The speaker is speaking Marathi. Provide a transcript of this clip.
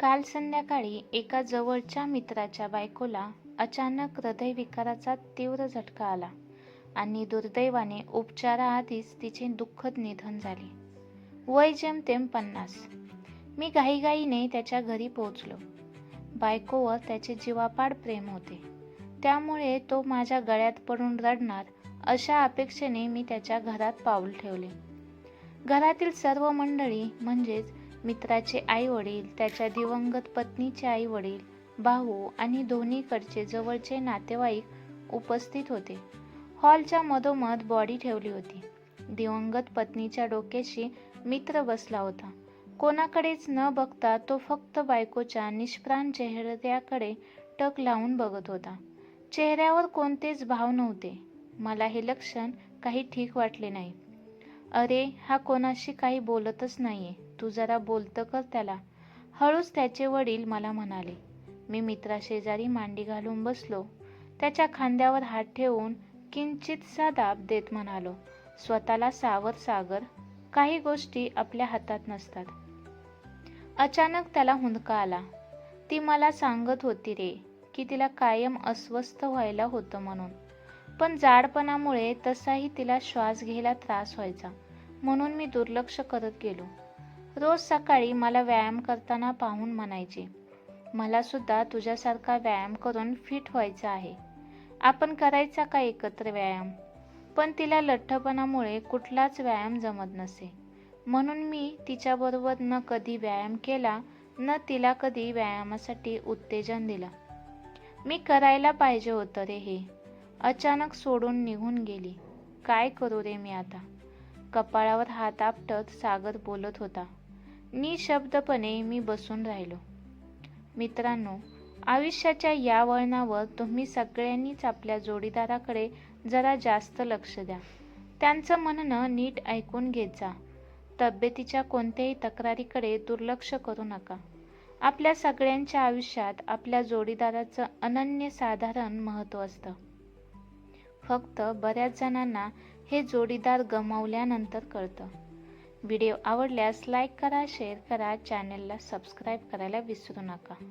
काल संध्याकाळी एका जवळच्या मित्राच्या बायकोला अचानक हृदयविकाराचा तीव्र झटका आला आणि दुर्दैवाने उपचाराआधीच तिचे दुःखद निधन झाले. वय जेमतेम पन्नास. मी घाईघाईने त्याच्या घरी पोहोचलो. बायकोवर त्याचे जीवापाड प्रेम होते. त्यामुळे तो माझ्या गळ्यात पडून रडणार अशा अपेक्षेने मी त्याच्या घरात पाऊल ठेवले. घरातील सर्व मंडळी म्हणजेच मित्राचे आई वडील त्याच्या दिवंगत पत्नीचे आई वडील भाऊ आणि दोन्हीकडचे जवळचे नातेवाईक उपस्थित होते. हॉलच्या मधोमध बॉडी ठेवली होती. दिवंगत पत्नीच्या डोक्याशी मित्र बसला होता. कोणाकडेच न बघता तो फक्त बायकोच्या निष्प्राण चेहऱ्याकडे टक लावून बघत होता. चेहऱ्यावर कोणतेच भाव नव्हते. मला हे लक्षण काही ठीक वाटले नाही. अरे हा कोणाशी काही बोलतच नाहीये. तू जरा बोलतं कर त्याला. हळूच त्याचे वडील मला म्हणाले मी मित्राशेजारी मांडी घालून बसलो. त्याच्या खांद्यावर हात ठेवून किंचितसा दाब देत म्हणालो स्वतःला सावर सागर. काही गोष्टी आपल्या हातात नसतात. अचानक त्याला हुंदका आला. ती मला सांगत होती रे की तिला कायम अस्वस्थ व्हायला होतं म्हणून. पण जाडपणामुळे तसाही तिला श्वास घ्यायला त्रास व्हायचा. म्हणून मी दुर्लक्ष करत गेलो. रोज सकाळी मला व्यायाम करताना पाहून म्हणायचे मला सुद्धा तुझ्यासारखा व्यायाम करून फिट व्हायचा आहे. आपण करायचा का एकत्र व्यायाम पण तिला लठ्ठपणामुळे कुठलाच व्यायाम जमत नसे. म्हणून मी तिच्याबरोबर न कधी व्यायाम केला न तिला कधी व्यायामासाठी उत्तेजन दिलं. मी करायला पाहिजे होतं रे हे. अचानक सोडून निघून गेली. काय करू रे मी आता? कपाळावर हात आपटत सागर बोलत होता. निशब्दपणे मी बसून राहिलो. मित्रांनो आयुष्याच्या या वळणावर तुम्ही सगळ्यांनीच आपल्या जोडीदाराकडे जरा जास्त लक्ष द्या. त्यांचं म्हणणं नीट ऐकून घेत जा. तब्येतीच्या कोणत्याही तक्रारीकडे दुर्लक्ष करू नका. आपल्या सगळ्यांच्या आयुष्यात आपल्या जोडीदाराचं अनन्यसाधारण महत्त्व असतं. फक्त बऱ्याच जणांना हे जोडीदार गमावल्यानंतर कळतं. व्हिडिओ आवडल्यास लाईक करा शेअर करा चॅनलला सबस्क्राईब करायला विसरू नका.